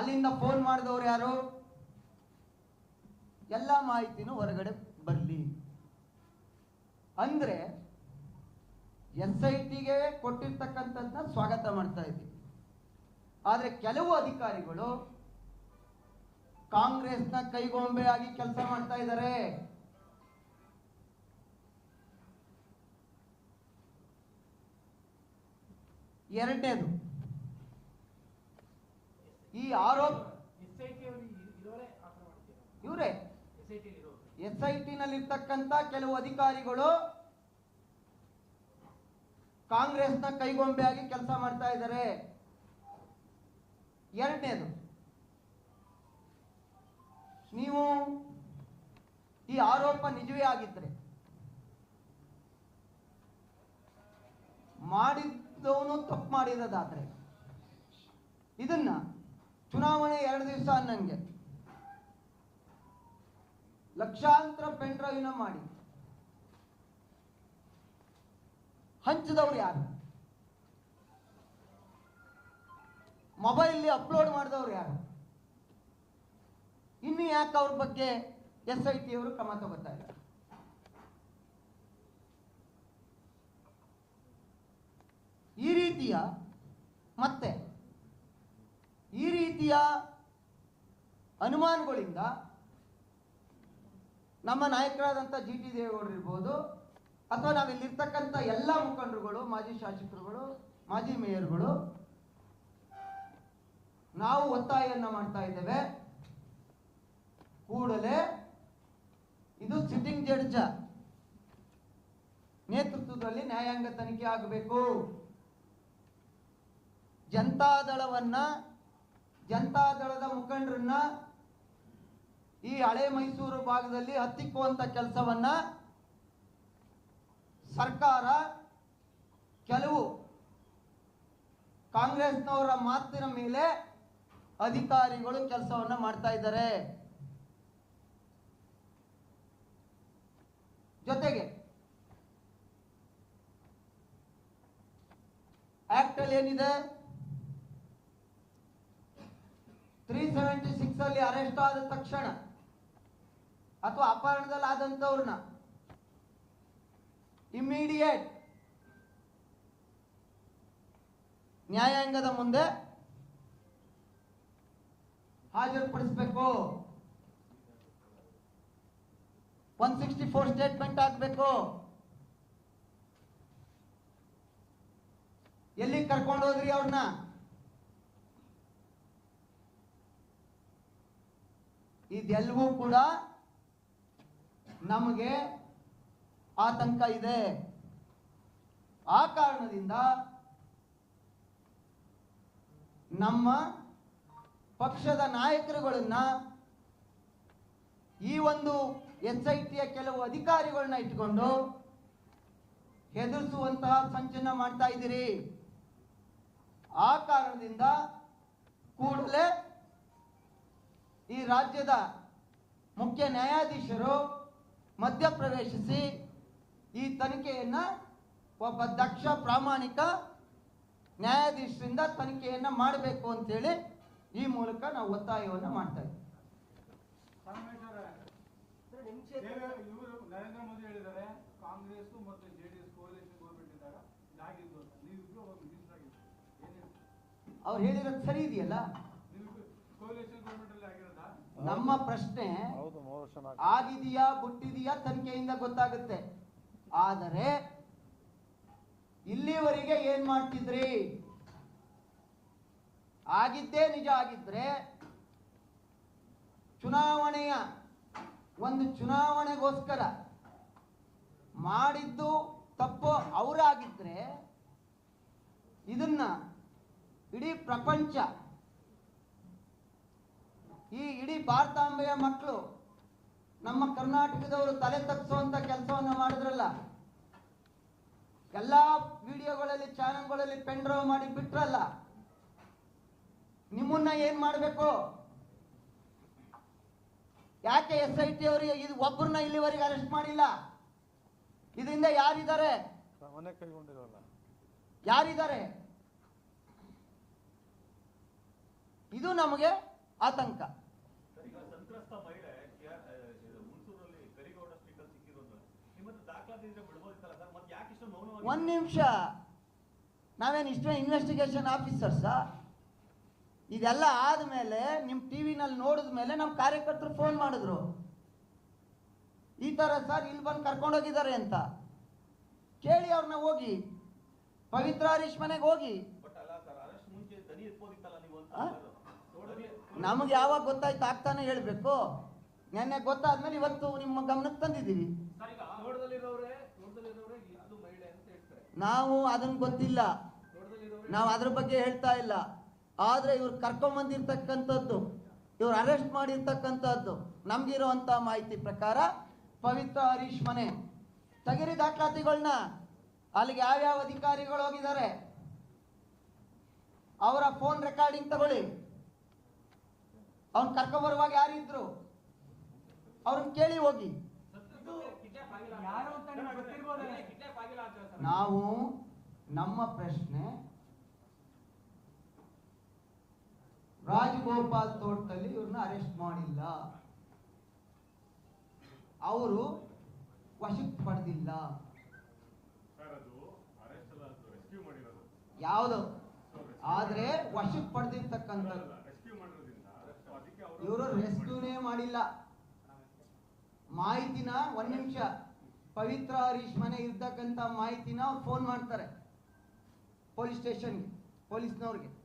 ಅಲ್ಲಿಂದ ಫೋನ್ ಮಾಡಿದವರು ಯಾರು? ಎಲ್ಲ ಮಾಹಿತಿನೂ ಹೊರಗಡೆ ಬರಲಿ. ಅಂದ್ರೆ ಎಸ್ ಐ ಟಿಗೆ ಕೊಟ್ಟಿರ್ತಕ್ಕಂಥದ್ದನ್ನ ಸ್ವಾಗತ ಮಾಡ್ತಾ ಇದ್ದೀವಿ ಆದರೆ ಕೆಲವು ಅಧಿಕಾರಿಗಳು ಕಾಂಗ್ರೆಸ್ನ ಕೈಗೊಂಬೆ ಆಗಿ ಕೆಲಸ ಮಾಡ್ತಾ ಇದ್ದಾರೆ. ಎರಡನೇದು ಈ ಆರೋಪ ಇವರೇ? ಎಸ್ ಐ ಟಿ ನಲ್ಲಿ ಎಸ್ ಐ ಟಿ ನಲ್ಲಿರ್ತಕ್ಕಂಥ ಕೆಲವು ಅಧಿಕಾರಿಗಳು ಕಾಂಗ್ರೆಸ್ನ ಕೈಗೊಂಬೆಯಾಗಿ ಕೆಲಸ ಮಾಡ್ತಾ ಇದ್ದಾರೆ. ಎರಡನೇದು ನೀವು ಈ ಆರೋಪ ನಿಜವೇ ಆಗಿದ್ರೆ ಮಾಡಿದವನು ತಪ್ಪು ಮಾಡಿರೋದಾದ್ರೆ ಇದನ್ನ ಚುನಾವಣೆ ಎರಡು ದಿವಸ ಅನ್ನಂಗೆ. ಲಕ್ಷಾಂತರ ಪೆನ್ ಡ್ರೈವ್ನ ಮಾಡಿ. ಹಂಚದವ್ರು ಯಾರು? ಮೊಬೈಲ್ ಅಪ್ಲೋಡ್ ಮಾಡಿದವ್ರು ಯಾರು? ಇನ್ನು ಯಾಕೆ ಅವ್ರ ಬಗ್ಗೆ ಎಸ್ ಐ ಟಿ ಅವರು ಕ್ರಮ ತಗೋತಾ ಇಲ್ಲ? ಈ ರೀತಿಯ ಮತ್ತೆ ರೀತಿಯ ಅನುಮಾನಗಳಿಂದ ನಮ್ಮ ನಾಯಕರಾದಂಥ ಜಿ ಟಿ ದೇವೇಗೌಡರು ಇರ್ಬೋದು, ಅಥವಾ ನಾವಿಲ್ಲಿರ್ತಕ್ಕಂಥ ಎಲ್ಲ ಮುಖಂಡರುಗಳು, ಮಾಜಿ ಶಾಸಕರುಗಳು, ಮಾಜಿ ಮೇಯರ್ಗಳು, ನಾವು ಒತ್ತಾಯವನ್ನು ಮಾಡ್ತಾ ಇದ್ದೇವೆ. ಕೂಡಲೇ ಇದು ಸಿಟ್ಟಿಂಗ್ ಜಡ್ಜ ನೇತೃತ್ವದಲ್ಲಿ ನ್ಯಾಯಾಂಗ ತನಿಖೆ ಆಗಬೇಕು. ಜನತಾದಳವನ್ನ ಜನತಾದಳದ ಮುಖಂಡರನ್ನ ಈ ಹಳೆ ಮೈಸೂರು ಭಾಗದಲ್ಲಿ ಹತ್ತಿಕ್ಕುವಂತ ಕೆಲಸವನ್ನ ಸರ್ಕಾರ ಕೆಲವು ಕಾಂಗ್ರೆಸ್ನವರ ಮಾತಿನ ಮೇಲೆ ಅಧಿಕಾರಿಗಳು ಕೆಲಸವನ್ನ ಮಾಡ್ತಾ ಇದ್ದಾರೆ. ಜೊತೆಗೆ ಆಕ್ಟ್ ಏನಿದೆ? ಸೆವೆಂಟಿ ಸಿಕ್ಸ್ ಅಲ್ಲಿ ಅರೆಸ್ಟ್ ಆದ ತಕ್ಷಣ ಅಥವಾ ಅಪಹರಣದಲ್ಲಿ ಆದಂತವ್ರನ್ನ ಇಮಿಡಿಯೇಟ್ ನ್ಯಾಯಾಂಗದ ಮುಂದೆ ಹಾಜರುಪಡಿಸಬೇಕು. ಒನ್ ಸಿಕ್ಸ್ಟಿ ಫೋರ್ ಸ್ಟೇಟ್ಮೆಂಟ್ ಆಗಬೇಕು ಎಲ್ಲಿ ಕರ್ಕೊಂಡು ಹೋದ್ರಿ ಅವ್ರನ್ನ ಇದೆಲ್ಲವೂ ಕೂಡ ನಮಗೆ ಆತಂಕ ಇದೆ. ಆ ಕಾರಣದಿಂದ ನಮ್ಮ ಪಕ್ಷದ ನಾಯಕರುಗಳನ್ನ ಈ ಒಂದು ಎಸ್ ಐ ಟಿಯ ಕೆಲವು ಅಧಿಕಾರಿಗಳನ್ನ ಇಟ್ಕೊಂಡು ಹೆದರಿಸುವಂತಹ ಸಂಚನ ಮಾಡ್ತಾ ಇದ್ದೀರಿ. ಆ ಕಾರಣದಿಂದ ಕೂಡಲೇ ಈ ರಾಜ್ಯದ ಮುಖ್ಯ ನ್ಯಾಯಾಧೀಶರು ಮಧ್ಯಪ್ರವೇಶಿಸಿ ಈ ತನಿಖೆಯನ್ನ ಒಬ್ಬ ದಕ್ಷ ಪ್ರಾಮಾಣಿಕ ನ್ಯಾಯಾಧೀಶರಿಂದ ತನಿಖೆಯನ್ನ ಮಾಡಬೇಕು ಅಂತೇಳಿ ಈ ಮೂಲಕ ನಾವು ಒತ್ತಾಯವನ್ನು ಮಾಡ್ತಾ ಇದ್ದೀವಿ. ಪರಮೇಶ್ವರ ಸರ್ ನಿಮ್ಮ ಕ್ಷೇತ್ರ ಇವರು ನರೇಂದ್ರ ಮೋದಿ ಹೇಳಿದ್ದಾರೆ ಕಾಂಗ್ರೆಸ್ ಮತ್ತು ಜೆಡಿಎಸ್ ಕೋalition ಗೌರ್ಮೆಂಟ್ ಇದ್ದಾಗ ಇದಾಗಿದ್ದು ನೀವಿಬ್ರು ಒಂದು ಮಿನಿಸ್ಟರ್ ಆಗಿದ್ದು ಅವ್ರು ಹೇಳಿರೋದು ಸರಿ ಇದೆಯಲ್ಲ? ನೀವು ಗೌರ್ಮೆಂಟ್ ನಮ್ಮ ಪ್ರಶ್ನೆ ಆಗಿದೆಯಾ ಬುಟ್ಟಿದೆಯಾ ತನಿಖೆಯಿಂದ ಗೊತ್ತಾಗುತ್ತೆ. ಆದರೆ ಇಲ್ಲಿವರೆಗೆ ಏನ್ ಮಾಡ್ತಿದ್ರಿ? ಆಗಿದ್ದೇ ನಿಜ ಆಗಿದ್ರೆ ಚುನಾವಣೆಯ ಒಂದು ಚುನಾವಣೆಗೋಸ್ಕರ ಮಾಡಿದ್ದು ತಪ್ಪು ಅವರಾಗಿದ್ರೆ ಇದನ್ನ ಇಡೀ ಪ್ರಪಂಚ ಈ ಇಡೀ ಭಾರತಾಂಬೆಯ ಮಕ್ಕಳು ನಮ್ಮ ಕರ್ನಾಟಕದವರು ತಲೆ ತಗ್ಸುವಂತ ಕೆಲಸವನ್ನು ಮಾಡಿದ್ರಲ್ಲ ಎಲ್ಲಾ ವಿಡಿಯೋಗಳಲ್ಲಿ ಚಾನೆಲ್ಗಳಲ್ಲಿ ಪೆನ್ ಡ್ರೈವ್ ಮಾಡಿ ಬಿಟ್ರಲ್ಲ ನಿಮ್ಮನ್ನ ಏನ್ ಮಾಡಬೇಕು? ಯಾಕೆ ಎಸ್ ಐ ಟಿ ಅವರಿಗೆ ಇದು ಒಬ್ಬರನ್ನ ಇಲ್ಲಿವರೆಗೆ ಅರೆಸ್ಟ್ ಮಾಡಿಲ್ಲ? ಇದರಿಂದ ಯಾರಿದ್ದಾರೆ? ಯಾರಿದ್ದಾರೆ? ಇದು ನಮಗೆ ಆತಂಕ. ಒಂದು ನಿಮಿಷ. ನಾವೇನು ಇಷ್ಟೇ ಇನ್ವೆಸ್ಟಿಗೇಷನ್ ಆಫೀಸರ್ಸಾ ಇದೆಲ್ಲ ಆದ್ಮೇಲೆ ನಿಮ್ಮ ಟಿ ವಿನಲ್ಲಿ ನೋಡಿದ ಮೇಲೆ ನಮ್ಮ ಕಾರ್ಯಕರ್ತರು ಫೋನ್ ಮಾಡಿದ್ರು. ಈ ಥರ ಸರ್ ಇಲ್ಲಿ ಬಂದು ಕರ್ಕೊಂಡೋಗಿದ್ದಾರೆ ಅಂತ. ಕೇಳಿ ಅವ್ರನ್ನ ಹೋಗಿ. ಪವಿತ್ರ ಹರೀಶ್ ಮನೆಗೆ ಹೋಗಿ. ನಮಗೆ ಯಾವಾಗ ಗೊತ್ತಾಯ್ತು ಆಗ್ತಾನೆ ಹೇಳಬೇಕು. ನೆನ್ನೆ ಗೊತ್ತಾದ್ಮೇಲೆ ಇವತ್ತು ನಿಮ್ಮ ಗಮನಕ್ಕೆ ತಂದಿದ್ದೀವಿ. ನಾವು ಅದನ್ನ ಗೊತ್ತಿಲ್ಲ. ನಾವು ಅದ್ರ ಬಗ್ಗೆ ಹೇಳ್ತಾ ಇಲ್ಲ. ಆದ್ರೆ ಇವ್ರು ಕರ್ಕೊಂಬಂದಿರ್ತಕ್ಕಂಥದ್ದು ಇವ್ರು ಅರೆಸ್ಟ್ ಮಾಡಿರ್ತಕ್ಕಂಥದ್ದು ನಮ್ಗಿರುವಂತ ಮಾಹಿತಿ ಪ್ರಕಾರ ಪವಿತ್ರ ಹರೀಶ್ ಮನೆ. ತಗಿರಿ ದಾಖಲಾತಿಗಳನ್ನ ಅಲ್ಲಿಗೆ ಯಾವ್ಯಾವ ಅಧಿಕಾರಿಗಳು ಹೋಗಿದ್ದಾರೆ? ಅವರ ಫೋನ್ ರೆಕಾರ್ಡಿಂಗ್ ತಗೊಳ್ಳಿ. ಅವ್ನ್ ಕರ್ಕೊಂಬರುವಾಗ ಯಾರಿದ್ರು? ಅವ್ರನ್ನ ಕೇಳಿ ಹೋಗಿ. ಕಿಡ್ನಾಪ್ ಆಗಿಲ್ಲ ಯಾರು ಅಂತ ನಿಮ್ಗೆ ಗೊತ್ತಿರ್ಬೋದಲ್ಲ? ಕಿಡ್ನಾಪ್ ಆಗಿಲ್ಲ ಅಂತ ನಾವು ನಮ್ಮ ಪ್ರಶ್ನೆ ರಾಜಗೋಪಾಲ್ ತೋಟದಲ್ಲಿ ಇವ್ರನ್ನ ಅರೆಸ್ಟ್ ಮಾಡಿಲ್ಲ. ಅವರು ವಶಕ್ಕೆ ಪಡೆದಿಲ್ಲ. ಸರ್ ಅದು ಅರೆಸ್ಟ್ ಅಲ್ಲ ಅದು ರೆಸ್ಕ್ಯೂ ಯಾವುದು? ಆದ್ರೆ ವಶಕ್ಕೆ ಪಡೆದಿರ್ತಕ್ಕಂಥದ್ದು. ಇವರು ರೆಸ್ಕ್ಯೂನೇ ಮಾಡಿಲ್ಲ. ಮಾಹಿತಿನ ಒಂದ್ ನಿಮಿಷ. ಪವಿತ್ರ ಹರೀಶ್ ಮನೆ ಇರ್ತಕ್ಕಂಥ ಮಾಹಿತಿನ ಫೋನ್ ಮಾಡ್ತಾರೆ. ಪೊಲೀಸ್ ಸ್ಟೇಷನ್ಗೆ, ಪೊಲೀಸ್ನವ್ರಿಗೆ.